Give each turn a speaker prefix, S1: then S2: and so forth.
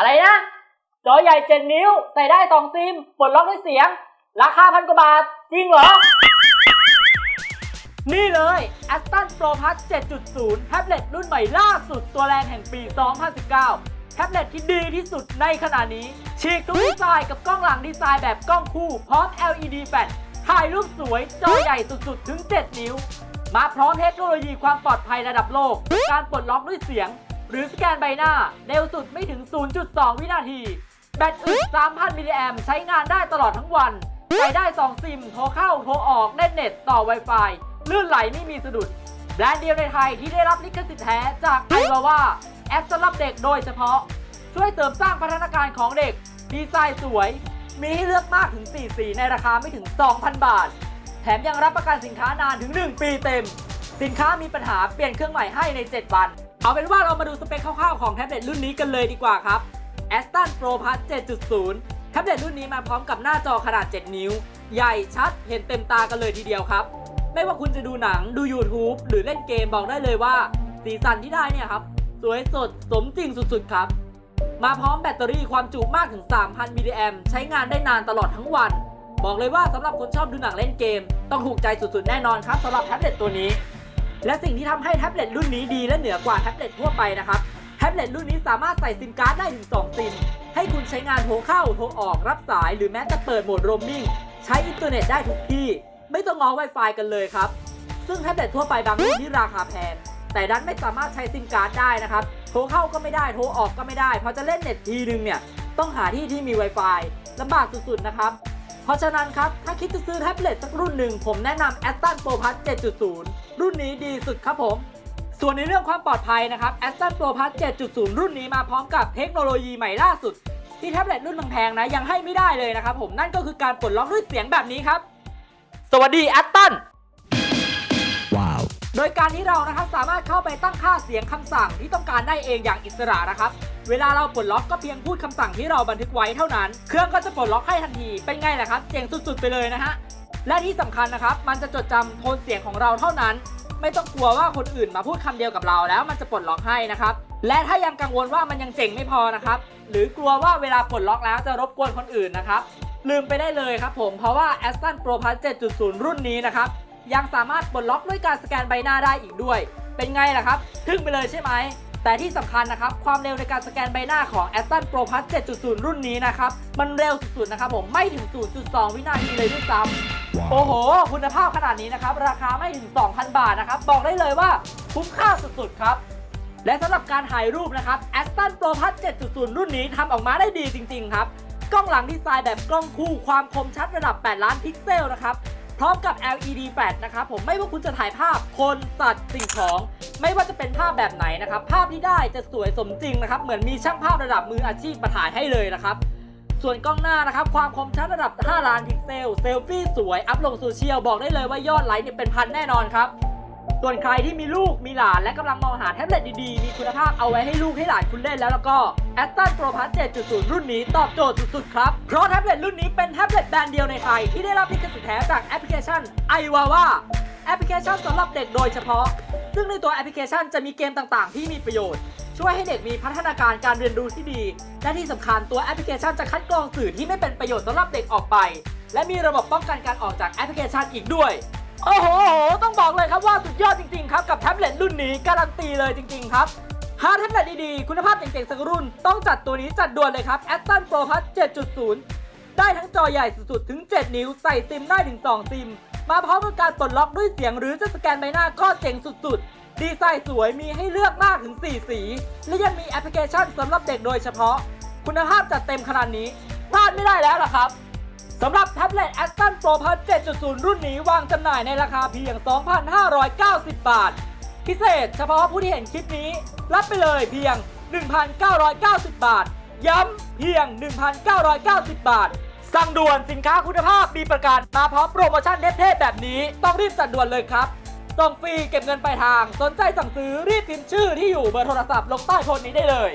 S1: อะไรนะ จอใหญ่เจ็ดนิ้ว ใส่ได้สองซิมปลดล็อกด้วยเสียง ราคาพันกว่าบาท จริงเหรอ นี่เลย Aston Pro Plus 7.0 แท็บเล็ตรุ่นใหม่ล่าสุดตัวแรงแห่งปี 2019 แท็บเล็ตที่ดีที่สุดในขณะนี้ ฉีกทุกดีไซน์กับกล้องหลังดีไซน์แบบกล้องคู่ พร้อม LED แฟลชถ่ายรูปสวย จอใหญ่สุดๆ ถึง 7 นิ้ว มาพร้อมเทคโนโลยีความปลอดภัยระดับโลก การปลดล็อกด้วยเสียง หรือสแกนใบหน้า เร็วสุดไม่ถึง 0.2 วินาที แบตอึด3,000 มิลลิแอมใช้งานได้ตลอดทั้งวันใส่ได้ 2 ซิม โทรเข้า โทรออกเล่นเน็ต ต่อ Wi-Fi ลื่นไหลไม่มีสะดุด แบรนด์เดียวในไทยที่ได้รับลิขสิทธิ์แท้จากไอวาว่าแอปสำหรับเด็กโดยเฉพาะ ช่วยเสริมสร้างพัฒนาการของเด็ก ดีไซน์สวย มีให้เลือกมากถึง 4 สีในราคาไม่ถึง 2,000 บาท แถมยังรับประกันสินค้านานถึง 1 ปีเต็ม สินค้ามีปัญหาเปลี่ยนเครื่องใหม่ให้ใน 7 วัน เอาเป็นว่าเรามาดูสเปคคร่าวๆของแท็บเล็ตรุ่นนี้กันเลยดีกว่าครับ Aston Pro Plus 7.0 แท็บเล็ตรุ่นนี้มาพร้อมกับหน้าจอขนาด 7 นิ้ว ใหญ่ชัดเห็นเต็มตากันเลยทีเดียวครับ ไม่ว่าคุณจะดูหนังดู YouTube หรือเล่นเกมบอกได้เลยว่า สีสันที่ได้เนี่ยครับ สวยสดสมจริงสุดๆครับ มาพร้อมแบตเตอรี่ความจุมากถึง 3,000 มิลลิแอมใช้งานได้นานตลอดทั้งวัน บอกเลยว่าสำหรับคนชอบดูหนังเล่นเกม ต้องถูกใจสุดๆแน่นอนครับสำหรับแท็บเล็ตตัวนี้ และสิ่งที่ทำให้แท็บเล็ตรุ่นนี้ดีและเหนือกว่าแท็บเล็ตทั่วไปนะครับแท็บเล็ตรุ่นนี้สามารถใส่ซิมการ์ดได้ถึง2ซิมให้คุณใช้งานโทรเข้าโทรออกรับสายหรือแม้แต่เปิดโหมดโรมมิ่งใช้อินเทอร์เน็ตได้ทุกที่ ไม่ต้องง้อ Wi-Fi กันเลยครับ ซึ่งแท็บเล็ตทั่วไปบางรุ่นที่ราคาแพงแต่ดันไม่สามารถใช้ซิมการ์ดได้นะครับ โทรเข้าก็ไม่ได้ โทรออกก็ไม่ได้ พอจะเล่นเน็ตทีนึงเนี่ย ต้องหาที่ที่มี Wi-Fi ลำบากสุดๆนะครับ เพราะฉะนั้นครับ ถ้าคิดจะซื้อแท็บเล็ตสักรุ่นหนึ่ง ผมแนะนำ Aston Pro Plus 7.0 รุ่นนี้ดีสุดครับผม ส่วนในเรื่องความปลอดภัยนะครับ Aston Pro Plus 7.0 รุ่นนี้มาพร้อมกับเทคโนโลยีใหม่ล่าสุด ที่แท็บเล็ตรุ่นแพงๆนะยังให้ไม่ได้เลยนะครับผมนั่นก็คือการปลดล็อกด้วยเสียงแบบนี้ครับ สวัสดี Aston
S2: Wow.
S1: โดยการที่เรานะครับสามารถเข้าไปตั้งค่าเสียงคำสั่งที่ต้องการได้เองอย่างอิสระนะครับ เวลาเราปลดล็อกก็เพียงพูดคำสั่งที่เราบันทึกไว้เท่านั้น เครื่องก็จะปลดล็อกให้ทันที เป็นไงล่ะครับเจ๋งสุดๆ ไปเลยนะฮะ และที่สำคัญนะครับ มันจะจดจำโทนเสียงของเราเท่านั้น ไม่ต้องกลัวว่าคนอื่นมาพูดคำเดียวกับเราแล้วมันจะปลดล็อกให้นะครับ และถ้ายังกังวลว่ามันยังเจ๋งไม่พอนะครับ หรือกลัวว่าเวลาปลดล็อกแล้วจะรบกวนคนอื่นนะครับ ลืมไปได้เลยครับผม เพราะว่า Aston Pro Plus 7.0 รุ่นนี้นะครับ ยังสามารถปลดล็อกด้วยการสแกนใบหน้าได้อีกด้วย เป็นไงล่ะครับทึ่งไปเลยใช่ไหม แต่ที่สำคัญนะครับ ความเร็วในการสแกนใบหน้าของ Aston Pro Plus 7.0 รุ่นนี้นะครับ มันเร็วสุดๆนะครับผมไม่ถึง 0.2 วินาทีเลยด้วยซ้ำโอ้โห คุณภาพขนาดนี้นะครับ ราคาไม่ถึง 2,000 บาทนะครับ บอกได้เลยว่าคุ้มค่าสุดๆครับและสำหรับการถ่ายรูปนะครับ Aston Pro Plus 7.0 รุ่นนี้ทำออกมาได้ดีจริง ๆ ครับ กล้องหลังดีไซน์แบบกล้องคู่ความคมชัดระดับ 8 ล้านพิกเซลนะครับ พร้อมกับ LED แฟลชนะครับผมไม่ว่าคุณจะถ่ายภาพคนสัตว์สิ่งของ ไม่ว่าจะเป็นภาพแบบไหนนะครับภาพที่ได้จะสวยสมจริงนะครับเหมือนมีช่างภาพระดับมืออาชีพมาถ่ายให้เลยนะครับส่วนกล้องหน้านะครับ ความคมชัดระดับ 5 ล้านพิกเซล เซลฟี่สวย อัพลงโซเชียล บอกได้เลยว่ายอดไลค์เนี่ยเป็นพันแน่นอนครับ ส่วนใครที่มีลูกมีหลานและกำลังมองหาแท็บเล็ตดีๆ มีคุณภาพเอาไว้ให้ลูกให้หลานคุณเล่นแล้วแล้วก็ Aston Pro Plus 7.0 รุ่นนี้ตอบโจทย์สุดๆครับ เพราะแท็บเล็ตรุ่นนี้เป็นแท็บเล็ตแบรนด์เดียวในไทย ที่ได้รับลิขสิทธิ์แท้จากแอปพลิเคชัน i w a w a แอปพลิเคชันสำหรับเด็กโดยเฉพาะ ซึ่งในตัวแอปพลิเคชันจะมีเกมต่างๆ ที่มีประโยชน์ ช่วยให้เด็กมีพัฒนาการการเรียนรู้ที่ดี และที่สำคัญตัวแอปพลิเคชันจะคัดกรองสื่อที่ไม่เป็นประโยชน์สำหรับเด็กออกไป และมีระบบป้องกันการออกจากแอปพลิเคชันอีกด้วย โอ้โห ต้องบอกเลยครับว่าสุดยอดจริง ๆ ครับ กับแท็บเล็ตรุ่นนี้การันตีเลยจริง ๆ ครับ หาแท็บเล็ตดีๆ คุณภาพเจ๋งๆสักรุ่น ต้องจัดตัวนี้จัดด่วนเลยครับ Aston Pro Plus 7.0 ได้ทั้งจอใหญ่สุดๆ ถึง 7 นิ้ว ใส่ซิมได้ถึง 2 ซิม มาพร้อมกับการปลดล็อกด้วยเสียงหรือจะสแกนใบหน้าก็เจ๋งสุดๆ ดีไซน์สวยมีให้เลือกมากถึง 4 สี และยังมีแอปพลิเคชันสำหรับเด็กโดยเฉพาะ คุณภาพจัดเต็มขนาดนี้พลาดไม่ได้แล้วล่ะครับ สำหรับแท็บเล็ต Aston Pro Plus 7.0 รุ่นนี้วางจำหน่ายในราคาเพียง 2,590 บาท พิเศษเฉพาะผู้ที่เห็นคลิปนี้ รับไปเลยเพียง 1,990 บาท ย้ำเพียง 1,990 บาท สั่งด่วนสินค้าคุณภาพมีประกันมาพร้อมโปรโมชั่นเทพๆแบบนี้ ต้องรีบสั่งด่วนเลยครับส่งฟรีเก็บเงินปลายทาง สนใจสั่งซื้อรีบพิมพ์ชื่อที่อยู่เบอร์โทรศัพท์ลงใต้โพสต์นี้ได้เลย